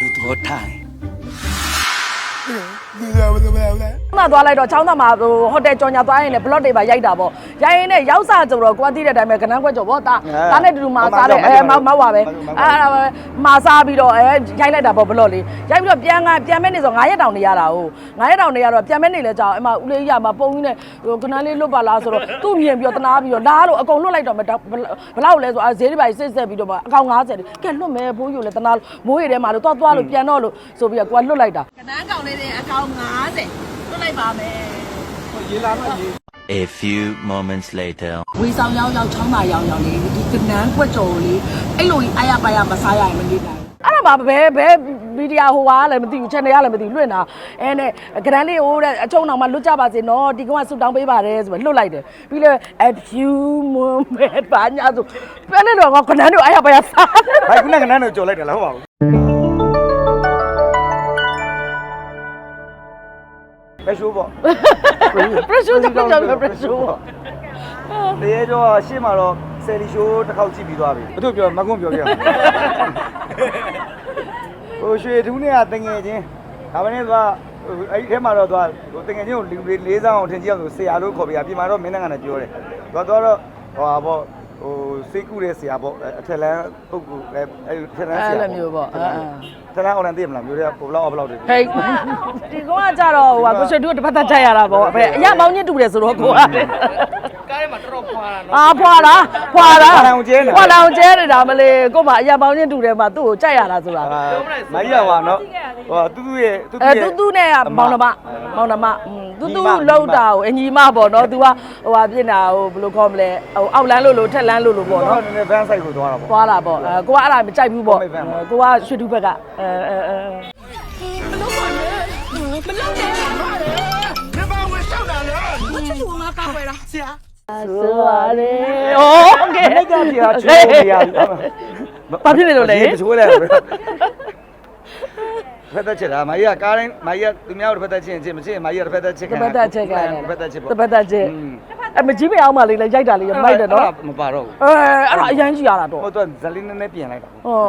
လူသဘောထားတယ် မှသွားလိုက်တော့ချောင်းသားမှာဟိုဟိုတယ်ကြော်ညာသွားရင်လည်းဘလော့တွေပါရိုက်တာပေါ့ရိုက်ရင်လည်းရောက်စားကြတော့ကိုကသိတဲ့အတိုင်းပဲကနန်းခွက်ကြော်ပေါ့တာတာနဲ့တူတူမှာစားတယ်အဲမောက်မောက်ပါပဲအဲအဲ့ဒါပဲမှာစားပြီးတော့အဲရိုက်လိုက်တာပေါ့ဘလော့လေးရိုက်ပြီးတော့ပြန်ကပြန်မဲ့နေဆို9ရက်တောင်နေရတာ哦9ရက်တောင်နေရတော့ပြန်မဲ့နေလဲကြောက်အမဦးလေးရမှာပုံကြီးနဲ့ဟိုကနန်းလေးလွတ်ပါလားဆိုတော့သူ့မြင်ပြီးတော့တနာပြီးတော့လားလို့အကုန်လွတ်လိုက်တော့မဘလောက်လဲဆိုအဲဈေးတွေပါစစ်ဆက်ပြီးတော့အကောင်90တဲ့ကဲလွတ်မယ်ဘိုးယူလဲတနာမိုးရထဲမှာလို့သွားသွားလို့ပြန်တော့လို့ဆိုပြီးတော့ကိုကလွတ်လိုက်တာကနန်းကောင်လေးတွေအကောင်90လွတ်လိုက်ပါမယ် A few moments later. ဝေဆောင်ရောက်ရောက်ချောင်းသာရောက်ရောက်လေးဒီကနန်းကွက်ကြော်လေးအဲ့လိုကြီးအားရပါရမစားရရင်မနေနိုင်အဲ့ဒါမှဘယ်ဘယ်မီဒီယာဟိုဟာလည်းမသိဘူး channel ကလည်းမသိဘူးလွှင့်တာအဲနဲ့ကရန်လေးဟိုတဲ့အချုံတော်မှလွတ်ကြပါစေနော်ဒီကောင်ကဆူတောင်းပေးပါတယ်ဆိုပြီးလွတ်လိုက်တယ်ပြီးလဲ a few moment ဘာညာဆိုပြန်လဲတော့ကနန်းတို့အားရပါရစား။ဘာခုနကနန်းကိုကြော်လိုက်တယ်လားဟုတ်ပါဘူး။ ပဲရှိုးပေါ့ pressure ကြောင့်ကြောင့် pressure ပေါ့။တရေကျော်ရှေ့မှာတော့ဆယ်လီရှိုးတစ်ခေါက်ကြည့်ပြီးသွားပြီ။ဘာတို့ပြောမကွန်းပြောပြအောင်။ဟိုရွှေထူးနဲ့ကတငယ်ချင်းဒါပဲနဲ့သွားအဲ့ဒီထဲမှာတော့သွားဟိုတငယ်ချင်းကိုလူလေးလေးစားအောင်ထင်ကြည့်အောင်ဆိုဆရာလို့ခေါ်ပြရပြင်မှာတော့မင်းနဲ့ကလည်းပြောတယ်။သွားတော့ဟိုဟာပေါ့ဟိုစိတ်ကူတဲ့ဆရာပေါ့အထက်လန်းပုဂ္ဂိုလ်အဲအဲ့ထက်လန်းဆအဲ့ရာလိုမျိုးပေါ့အဲ အဲထက်လန်းအောင်လန်းသိမလားမျိုးတွေကဘလောက်ဘလောက်တွေဟေးဒီကောင်ကကြတော့ဟိုကကိုရွှေတူတစ်ဖက်သက်ချက်ရတာပေါ့ဘယ်အရမောင်းညစ်တူတယ်ဆိုတော့ကိုကကားထဲမှာတော်တော်ဖွာတာနော်အာဖွာတာဖွာတာဖွာလောင်ကျဲနေတာဖွာလောင်ကျဲနေတာမလေးကို့မှာအရာပေါင်းချင်းတူတယ်မှာသူ့ကိုကြိုက်ရတာဆိုတာအာမကြီးရပါနော်ဟိုတူတူရဲ့တူတူအဲရဲ့တူတူနဲ့ကမောင်နှမမောင်နှမ อืมတူတူလောက်တာကိုအညီမပေါ့နော် तू ကဟိုဟာပြင်တာဟိုဘယ်လိုခေါ်မလဲဟိုအောက်လန်းလို့လို့ထက်လန်းလို့လို့ပေါ့ တော့ နော် နည်းနည်းဗန်းဆိုင်ကိုသွားတာပေါ့ သွားတာပေါ့အဲကိုကအဲ့ဒါမကြိုက်ဘူးပေါ့ ဟုတ်မိတ်ဖက်ပါ ကိုကရွှေတူဘက်ကအဲအဲအဲ ဆိုရတယ်โอเค အဲ့ဒါကြီးကချွေးလို့မရဘူး ဘာဖြစ်နေလို့လဲ တချိုးလဲ ဖက်သက်ချစ်တာမကြီးကကားတိုင်းမကြီးကသူများတို့ဖက်သက်ချစ်ရင်ချစ်မချစ်ရင်မကြီးကတစ်ဖက်သက်ချစ်တခံပတ်သက်ချက်ကန်တစ်ဖက်သက်ချစ်ပေါ့တပတ်သက်ချက်အမကြီးမအောင်မလေးလဲရိုက်တာလေးမိုက်တယ်နော်မပါတော့ဘူးအဲအဲ့ဒါအရန်ကြီးရတာတော့ဟိုတော့ဇလင်းနည်းနည်းပြင်လိုက်တာဟော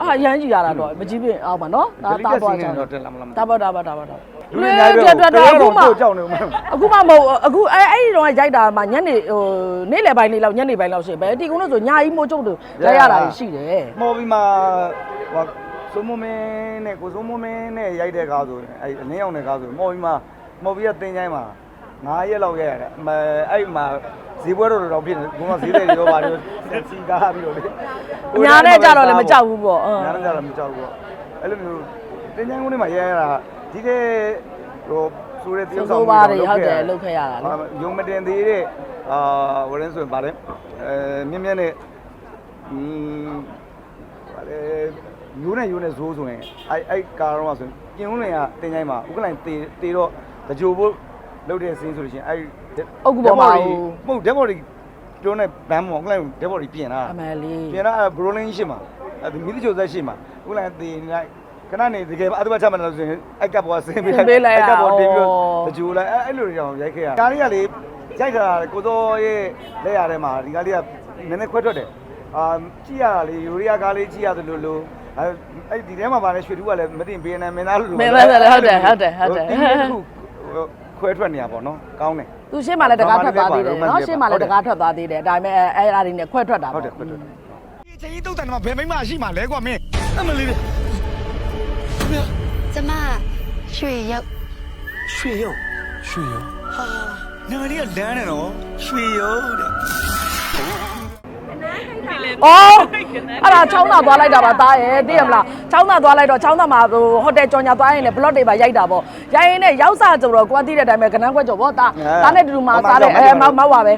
အဲ့အရန်ကြီးရတာတော့မကြီးပြအောင်ပါနော်ဒါတာတော့ကြောင်တော့တက်လာမလားတာပါတာပါတာပါတာလူတွေနိုင်ပဲပြတ်ပြတ်တော့အခုမှကြောက်နေဦးမယ် အခုမှမဟုတ်အခုအဲအဲ့ဒီတော့ရိုက်တာမှညနေဟိုနေ့လယ်ပိုင်းလေးလောက်ညနေပိုင်းလောက်ရှိပဲဒီကုန်းလို့ဆိုညာကြီးမိုးကျုပ်တို့ရိုက်ရတာရှိတယ် မော်ပြီးမှဟို စုံမမင်းနဲ့ကိုစုံမမင်းနဲ့ရိုက်တဲ့ကားဆိုအဲ့အလင်းအောင်တဲ့ကားဆိုမော်ပြီးမှမော်ပြီးကတင်းချိုင်းမှာ9ရက်လောက်ရိုက်ရတယ်အမအဲ့မှာဈေးပွဲတော်တော်ဖြစ်နေဘုံကဈေးတွေရောပါတယ်စီကားပြီးတော့လေညာနဲ့ကြတော့လည်းမကြောက်ဘူးပေါ့အင်းညာနဲ့ကြတော့မကြောက်ဘူးပေါ့အဲ့လိုမျိုးတင်းချိုင်းကုန်းထဲမှာရိုက်ရတာဒီတဲ့ဟိုဆိုတဲ့တယောက်ဆောင်စိုးပါတွေဟုတ်တယ်လုပ်ခဲ့ရတာနော်ယုံမတင်သေးတဲ့အာဝရင်းဆိုရင်ဗါလဲအဲမြင်းမြန်းနဲ့อืมဗါလဲ ယူနဲ့ယူနဲ့ဇိုးဆိုရင်အဲ့အဲ့ကာတော့ဆိုရင်ကျင်းဦးလင်ကတင်ချိုင်းမှာဥက္ကလိုင်တေတေတော့တကြိုဖို့လုပ်တဲ့စင်းဆိုလို့ရှိရင်အဲ့အုတ်ကူပေါ်မှာမဟုတ်ဓာတ်ဘော်ဒီတွန်းနဲ့ဘမ်းမောဥက္ကလိုင်ဓာတ်ဘော်ဒီပြင်လာအမလေးပြင်လာဘရိုလင်းရှိမှာအဲ့ဒီမိသချိုသက်ရှိမှာဥက္ကလိုင်တေနေလိုက်ခဏနေတကယ်အတူပါချမှန်းလို့ဆိုရင်အဲ့ကပ်ဘောဆင်းပေးလိုက်အဲ့ကပ်ဘောတင်ပြီးတကြိုလိုက်အဲ့အဲ့လိုကြောင်ရိုက်ခဲ့ရကားလေးကလေရိုက်တာကိုစောရဲ့လက်ရထဲမှာဒီကားလေးကနည်းနည်းခွဲထွက်တယ်အာကြည့်ရတာလေယူရီးယားကားလေးကြည့်ရတယ်လို့လို့ အဲ့အဲ့ဒီထဲမှာပါလဲရွှေတူကလည်းမတင်ပေးနေမင်းသားလို့မင်းသားလည်းဟုတ်တယ်ဟုတ်တယ်ဟုတ်တယ်ခွဲထွက်နေရပါတော့ကောင်းတယ်သူရှင်းမှလည်းတကားထွက်သွားသေးတယ်နော်ရှင်းမှလည်းတကားထွက်သွားသေးတယ်ဒါပေမဲ့အဲအဲ့အရာတွေနဲ့ခွဲထွက်တာဟုတ်ပေါ့တယ်ခွဲထွက်တယ်ဒီချင်းကြီးတုတ်တန်မှာဘယ်မိမရှိမှလဲကွာမင်းအမလေးကျမရွှေရုပ်ရွှေရုပ်ရွှေရုပ်ဟာနာမည်ကလမ်းနဲ့နော်ရွှေရုပ်တဲ့ အော်အဲ့ဒါချောင်းသာသွားလိုက်တာပါသားရဲ့သိရမလားချောင်းသာသွားလိုက်တော့ချောင်းသာမှာဟိုဟိုတယ်ကြော်ညာသွားရင်လည်းဘလော့တွေပါရိုက်တာပေါ့ရိုက်ရင်လည်းရောက်စားကြတော့ကိုကသိတဲ့အတိုင်းပဲကနန်းခွက်ကြော်ပေါ့တာတာနဲ့တူတူမှာစားတယ်အဲမောက်မောက်ပါပဲအဲ့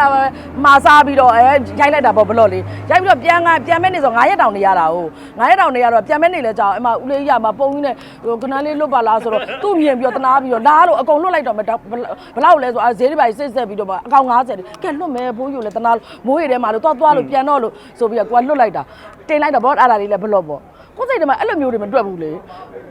ဒါပဲမှာစားပြီးတော့အဲရိုက်လိုက်တာပေါ့ဘလော့လေးရိုက်ပြီးတော့ပြန်ကပြန်မဲ့နေဆို9ရက်တောင်နေရတာဟုတ်9ရက်တောင်နေရတော့ပြန်မဲ့နေလဲကြောင်အမဦးလေးရမှာပုံကြီးနဲ့ဟိုကနန်းလေးလွတ်ပါလားဆိုတော့သူ့မြင်ပြီးတော့တနာပြီးတော့လားလို့အကုန်လွတ်လိုက်တော့မဘလောက်လဲဆိုအဲဈေးတွေပါစစ်ဆက်ပြီးတော့အကောင်90ကဲလွတ်မယ်ဘိုးယူလဲတနာမိုးရထဲမှာလို့သွားသွားလို့ပြန်တော့လို့ဆိုပြီးတော့ကိုကလွတ်လိုက်တာတင်လိုက်တာဘောအဲ့ဒါလေးလည်းဘလော့ပေါ့ကိုယ်စိတ်ထဲမှာအဲ့လိုမျိုးတွေမတွက်ဘူးလေ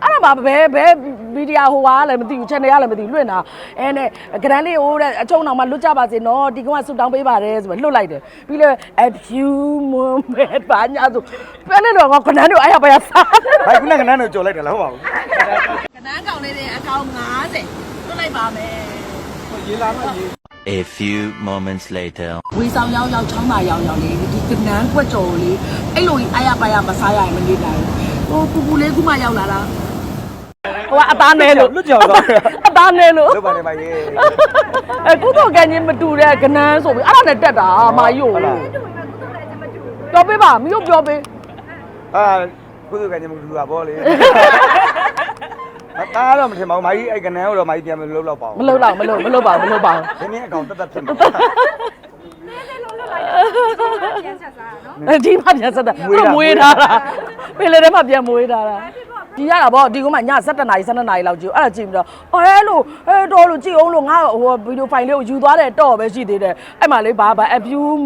အဲ့ဒါမှဘယ်ဘယ်မီဒီယာဟိုဟာလည်းမသိဘူး channel ကလည်းမသိဘူးလွှင့်တာအဲနဲ့ကရန်လေးဟိုတဲ့အချုံအောင်မှလွတ်ကြပါစေနော်ဒီကောင်ကဆူတောင်းပေးပါတယ်ဆိုပြီးလွတ်လိုက်တယ်ပြီးလဲ a few moment ဘာညာဆိုပြန်နေတော့ငါကနန်းတို့အဲ့ရပါရစားဘိုက်ခုနကနန်းတို့ကြော်လိုက်တယ်လားဟုတ်ပါဘူးကနန်းကောင်လေးတွေအကောင်90လွတ်လိုက်ပါမယ် A few moments later. ဝေဆောင်ရောက်ရောက်ချောင်းသာရောက်ရောက်လေးဒီကနန်းကွက်ကြော်လေးအဲ့လိုကြီးအားရပါရမစားရရင်မနေနိုင်ဘူးဟိုပူပူလေးခုမှရောက်လာတာဟိုကအသားနဲလို့လွတ်ကြော်သွားတယ်အသားနဲလို့လွတ်ပါတယ်မကြီးအဲကုသိုလ်ကံကြီးမတူတဲ့ကနန်းဆိုပြီးအဲ့ဒါနဲ့တက်တာမာယို့ဟုတ်လားပြောပေးပါမယို့ပြောပေးအာကုသကညမလူတာဗောလေ အသားတော့မထင်ပါဘူးမကြီးအဲ့ကနန်းကိုတော့မကြီးပြန်မလုပ်တော့ပါဘူးမလုပ်တော့မလုပ်မလုပ်ပါဘူးမလုပ်ပါဘူးဒီနေ့အကောင်တက်တက်ဖြစ်မှာအဲဒီမှပြန်ဆက်တာမွေးတာမွေးထားတာပင်လေထဲမှာပြန်မွေးထားတာ ဒီရတာဗောဒီကမှည7နာရီ7နာရီလောက်ကြည့်အဲ့ဒါကြည့်ပြီးတော့အဲလို့အဲတော်လို့ကြည့်အောင်လို့ငါဟိုဗီဒီယိုဖိုင်လေးကိုယူသွားတယ်တော့ပဲရှိသေးတယ်အဲ့မှာလေးဘာဘာအပြူး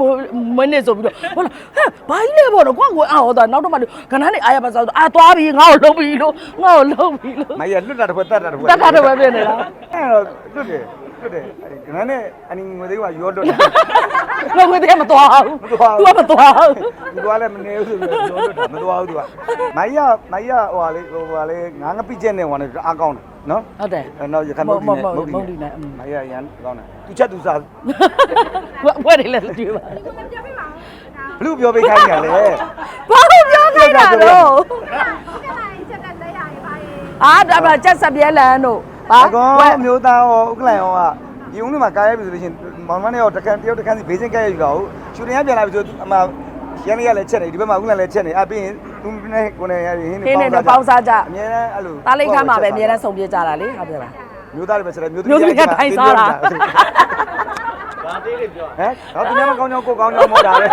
မင်းနေဆိုပြီးတော့ဟုတ်လားဟဲ့ဘာကြီးလဲဗောတော့ကွာကိုအော်တော့နောက်တော့မှခဏနေအားရပါစားအာသွားပြီငါ့ကိုလုံးပြီလို့ငါ့ကိုလုံးပြီလို့မကြီးကလွတ်တာတစ်ခွက်တက်တာတစ်ခွက်တက်တာတော့ပဲဖြစ်နေတာအဲ့တော့လွတ်တယ် လွတ်တယ်အဲ့ကနန်းနဲ့အနီငွေသေးကရောလွတ်တယ်လုံးဝတည်းမသွားဘူးမသွားဘူး तू ကမသွားဘူးသူကလည်းမနေဘူးဆိုပြီးရောလွတ်တာမသွားဘူးသူကမကြီးကမကြီးကဟိုဟာလေးဟိုဟာလေးငါးငပိချက်နဲ့ဟိုဟာလေးအားကောင်းတယ်နော်ဟုတ်တယ်အဲ့တော့ရခိုင်မုတ်ဒီနဲ့မုတ်ဒီမုတ်ဒီနဲ့အင်းမကြီးကရန်ကောင်းတယ်သူချက်သူစားဘွဲ့တယ်လည်းကြည့်ပါဘလူပြောပေးခိုင်းကြလေဘာလို့ပြောခိုင်းတာတော့အာဒါမှချက်ဆက်ပြဲလန်းတို့ ဟာအကောင်အမျိုးသားရောဥက္ကလန်ရောကဒီဦးလေးမှာကားရိုက်ပြီဆိုလို့ရှိရင်မောင်မနဲ့ရောတကန်တယောက်တကန်စီဘေးစင်ကားရိုက်ပြီတော့ရှူတင်ရပြန်လာပြီဆိုအမရန်လေးကလည်းချက်နေဒီဘက်မှာဥက္ကလန်လည်းချက်နေအပြင်သူနဲ့ကိုနေရဟင်းခင်းနေတော့ပေါင်းစားကြအများနဲ့အဲ့လိုတားလိုက်ခမ်းမှာပဲအများနဲ့စုံပြေးကြတာလေဟုတ်ပြလားမျိုးသားတွေပဲချက်တယ်မျိုးမျိုးသမီးကထိုင်စားတာဟမ်တော့သူများမကောင်းကြောင်းကိုကောင်းကြောင်းမောတာပဲ